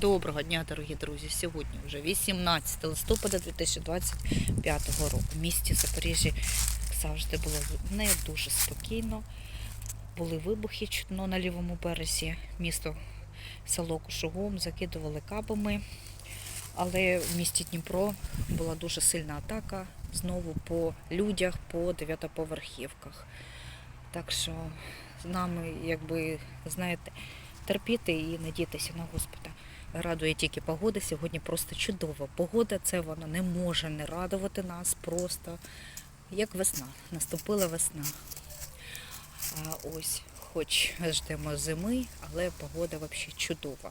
Доброго дня, дорогі друзі. Сьогодні вже 18 листопада 2025 року. В місті Запоріжжя як завжди було не дуже спокійно. Були вибухи чутно на лівому березі. Місто село Кушугум закидували кабами. Але в місті Дніпро була дуже сильна атака знову по людях, по дев'ятоповерхівках. Так що з нами, якби, знаєте, терпіти і надіятися на Господа. Радує тільки погода. Сьогодні просто чудова. Погода це вона не може не радувати нас просто як весна. Наступила весна. А ось, хоч ждемо зими, але погода взагалі чудова.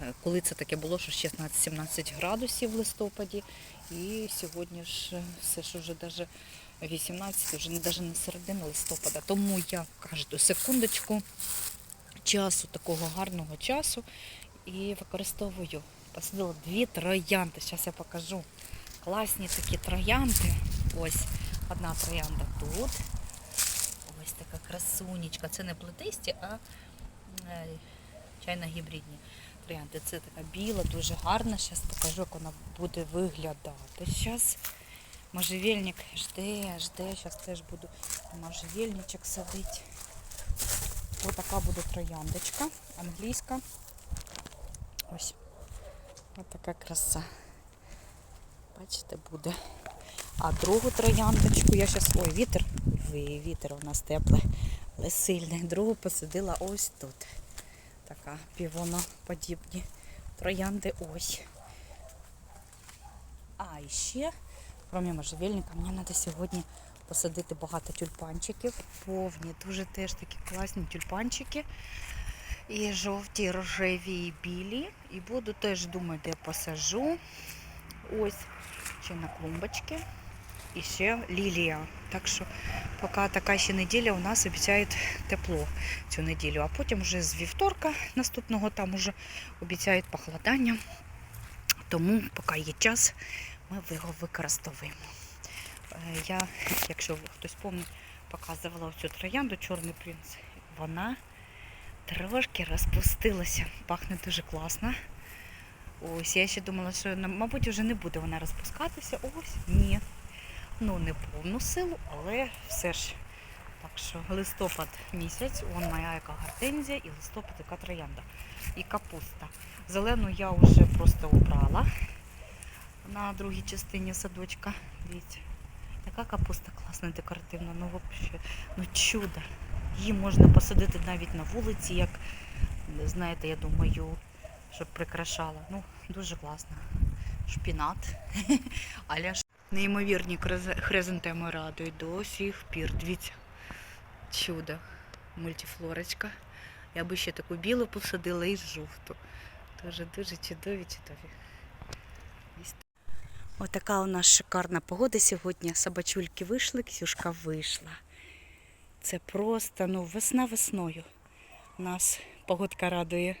Е, Коли це таке було, що 16-17 градусів в листопаді, і сьогодні ж е, все ж вже навіть 18, вже навіть не середина листопада. Тому я кожну секундочку часу, такого гарного часу, і використовую. Посадила дві троянди. Зараз я покажу. Класні такі троянди. Ось одна троянда тут. Ось така красунечка. Це не плетисті, а е, чайно-гібридні троянди. Це така біла, дуже гарна. Зараз покажу, як вона буде виглядати. Зараз можжевельник жде, жде. Зараз теж буду можжевельничок садити. Ось така буде трояндочка англійська. Ось. Ось така краса. Бачите, буде. А другу трояндочку я зараз... Ой, вітер. Вітер у нас теплий, але сильний. Другу посадила ось тут. Така півоноподібні троянди ось. А, і ще, крім можжевельника, мені треба сьогодні посадити багато тюльпанчиків. Повні, дуже теж такі класні тюльпанчики. І жовті, рожеві, і білі. І буду теж думати, де посажу. Ось ще на клумбочці. І ще лілія. Так що поки така ще неділя у нас обіцяють тепло цю неділю. А потім вже з вівторка наступного там вже обіцяють похолодання. Тому поки є час, ми його використовуємо. Е, Я, якщо хтось пам'ятає, показувала цю троянду Чорний принц. Вона трошки розпустилася. Пахне дуже класно. Ось, я ще думала, що ну, мабуть вже не буде вона розпускатися. Ось, ні. Ну, не повну силу, але все ж. Так що листопад місяць, вон моя яка гортензія і листопад яка троянда. І капуста. Зелену я вже просто убрала на другій частині садочка. Дивіться. Яка капуста класна, декоративна, ну взагалі, ну чудо. Її можна посадити навіть на вулиці, як, знаєте, я думаю, щоб прикрашала. Ну, дуже класно. Шпінат. Аля неймовірні хризантеми радують до сих пір. Дивіться. Чудо. Мультифлорочка. Я би ще таку білу посадила і жовту. Дуже дуже чудові, чудові. Отака у нас шикарна погода сьогодні. Собачульки вийшли, Ксюшка вийшла. Це просто ну, весна весною. Нас погодка радує.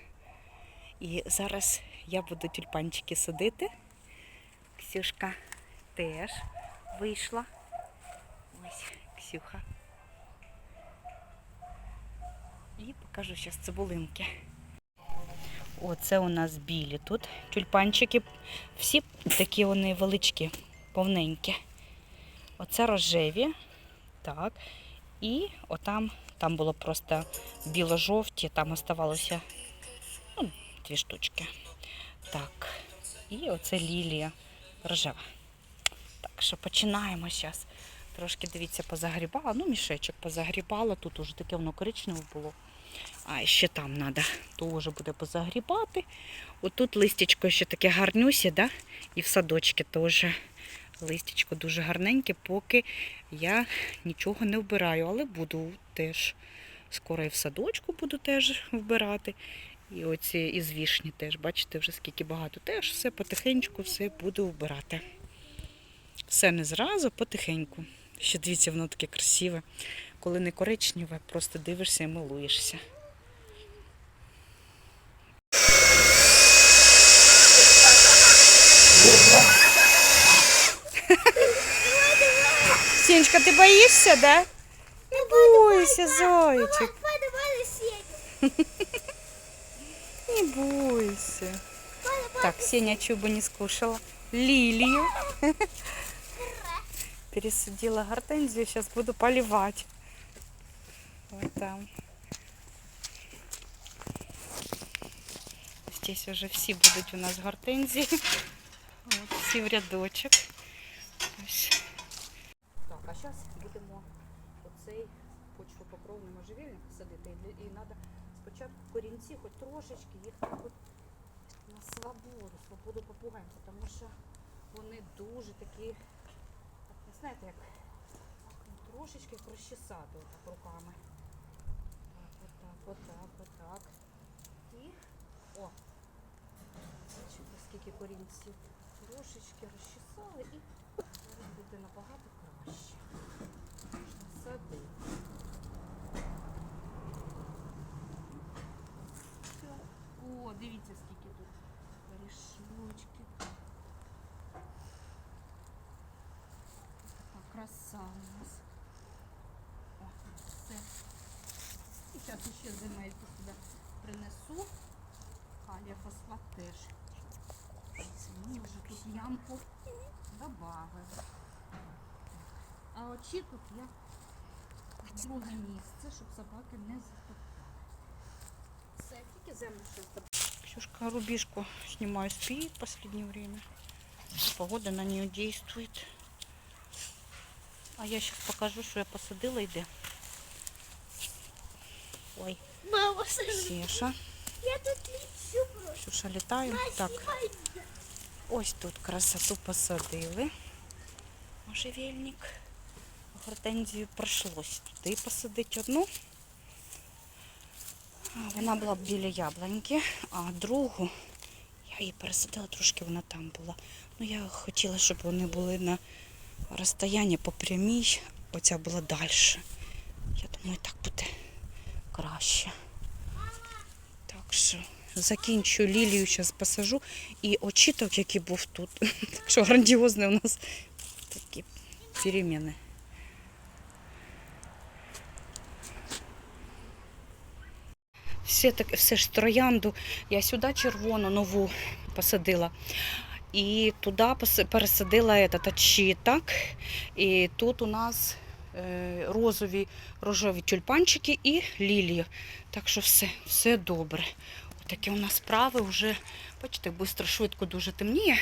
І зараз я буду тюльпанчики садити. Ксюшка теж вийшла. Ось Ксюха. І покажу зараз цибулинки. Оце у нас білі тут тюльпанчики. Всі такі вони величкі, повненькі. Оце рожеві. Так. І отам, там було просто біло-жовті, там оставалося ну, дві штучки. Так. І оце лілія рожева. Так що починаємо зараз. Трошки, дивіться, позагрібала. Ну, мішечок позагрібала. Тут уже таке воно коричневе було. А ще там треба теж буде позагрібати. Отут листячко ще таке гарнюся, да? і в садочки теж листячко дуже гарненьке, поки я нічого не вбираю, але буду теж. Скоро і в садочку буду теж вбирати. І оці із вішні теж, бачите, вже скільки багато. Теж все потихеньку все буду вбирати. Все не зразу, потихеньку. Ще дивіться, воно таке красиве. Коли не коричневе, просто дивишся і милуєшся. Сінечка, ти боїшся, да? Не бойся, зайчик. Не бойся. Так, Сеня чубу не скушала. Лилию. Пересадила гортензию, сейчас буду поливать. Вот там. Здесь уже все будут у нас гортензии. Вот, всі в рядочок. Ось. Зараз будемо оцей почвопокровний можжевельник садити. І, треба спочатку корінці, хоч трошечки їх на свободу, свободу попугаємо, тому що вони дуже такі, не знаєте, як трошечки як розчесати отак руками. Так, отак, отак, отак. І о! Бачите, скільки корінців. Трошечки розчесали і буде набагато Все. О, дивіться, скільки тут горішочки. Така краса у нас. О, все. І зараз ще земельку сюди принесу. Калія фосфат теж. Мені вже тут ямку добавив. А очі я в друге місце, щоб собаки не затоптали. Все, тільки землю щось Ксюшка рубишку снимаю спит в последнее время. Погода на нее действует. А я сейчас покажу, что я посадила и где. Ой, Мама, Сеша. я тут лечу просто. Ксюша літаю. Так, ось тут красоту посадили. Можжевельник. Гортензію прийшлось туди посадити одну. Вона була біля яблуньки, а другу я її пересадила, трошки вона там була. Ну я хотіла, щоб вони були на розстоянні по прямій. Оця була далі. Я думаю, так буде краще. Так що закінчу лілію, зараз посажу. І очіток, який був тут. Так що грандіозні у нас такі переміни. Все, так, все ж троянду. Я сюди червону нову посадила. І туди пересадила этот очіток. І тут у нас е, розові рожеві тюльпанчики і лілії. Так що все, все добре. Такі у нас справи вже, бачите, швидко, швидко дуже темніє.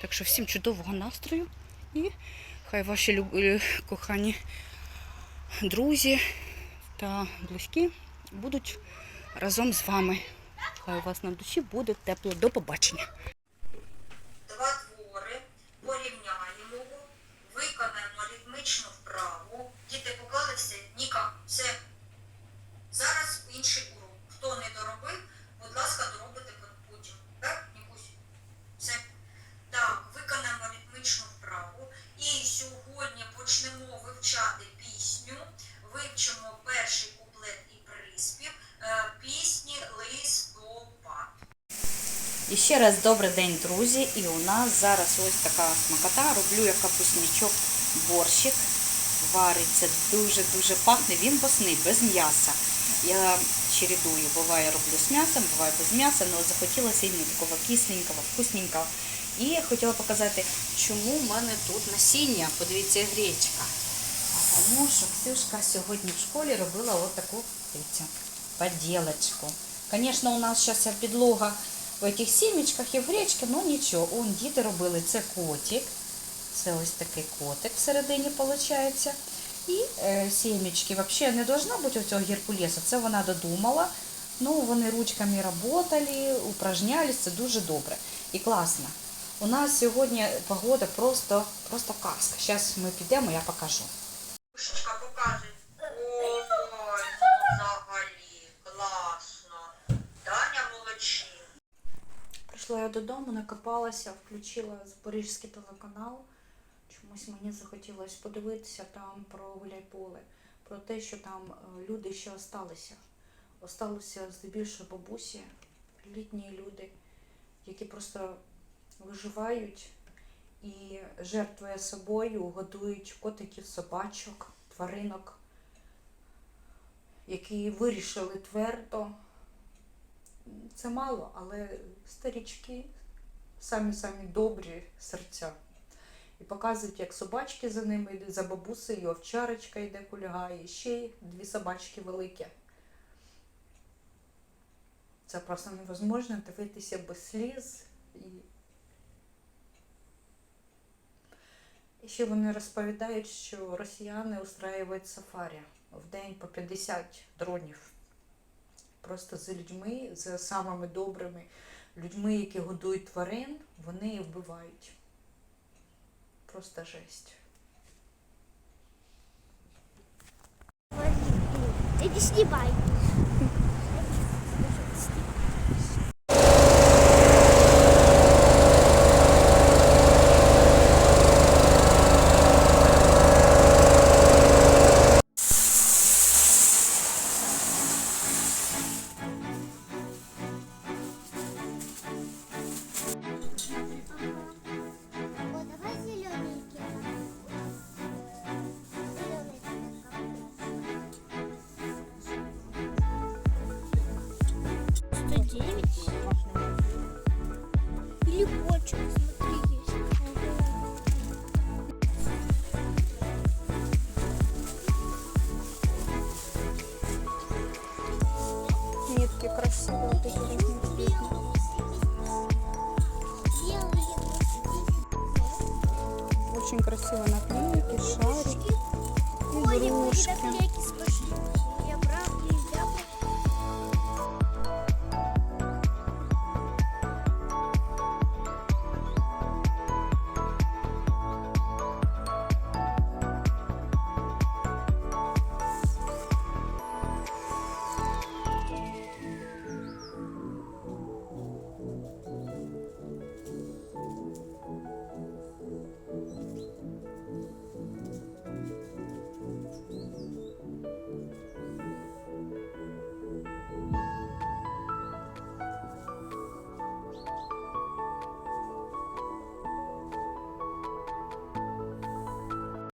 Так що всім чудового настрою. І хай ваші люб- е, кохані друзі та близькі будуть разом з вами. Хай у вас на душі буде тепло. До побачення. І ще раз добрий день, друзі. І у нас зараз ось така смакота. Роблю я капусничок, борщик. Вариться дуже-дуже пахне. Він посний, без м'яса. Я чередую, буває роблю з м'ясом, буває без м'яса, але захотілося іменно такого кисленького, вкусненького. І я хотіла показати, чому в мене тут насіння. Подивіться, гречка. А тому що Ксюшка сьогодні в школі робила от таку поділочку. Звісно, у нас зараз підлога в цих сімечках і в гречці, ну нічого. Он діти робили це котик. Це ось такий котик всередині виходить. І е, сімечки. Взагалі не должна бути оцього геркулесу. Це вона додумала. Ну, вони ручками працювали, упражнялись, це дуже добре і класно. У нас сьогодні погода просто, просто казка. Зараз ми підемо, я покажу. Пушечка покаже. Ой, взагалі, класно. Даня молодчина. Прийшла я додому, накопалася, включила Запорізький телеканал. Чомусь мені захотілося подивитися там про гуляйполе, про те, що там е, люди ще осталися. Осталися здебільшого бабусі, літні люди, які просто виживають і жертвує собою, годують котиків, собачок, тваринок, які вирішили твердо це мало, але старічки самі-самі добрі серця. І показують, як собачки за ними йдуть, за бабусею, овчарочка йде кульгає, і ще дві собачки великі. Це просто невозможно дивитися без сліз. І... і ще вони розповідають, що росіяни устраюють сафарі в день по 50 дронів. Просто з людьми, з самими добрими людьми, які годують тварин, вони їх вбивають. Просто жесть. Иди снимай. Вот, 109 Или почек, смотри, есть. Нитки красивые, вот эти вот Очень красиво наклейки, шарик игрушки.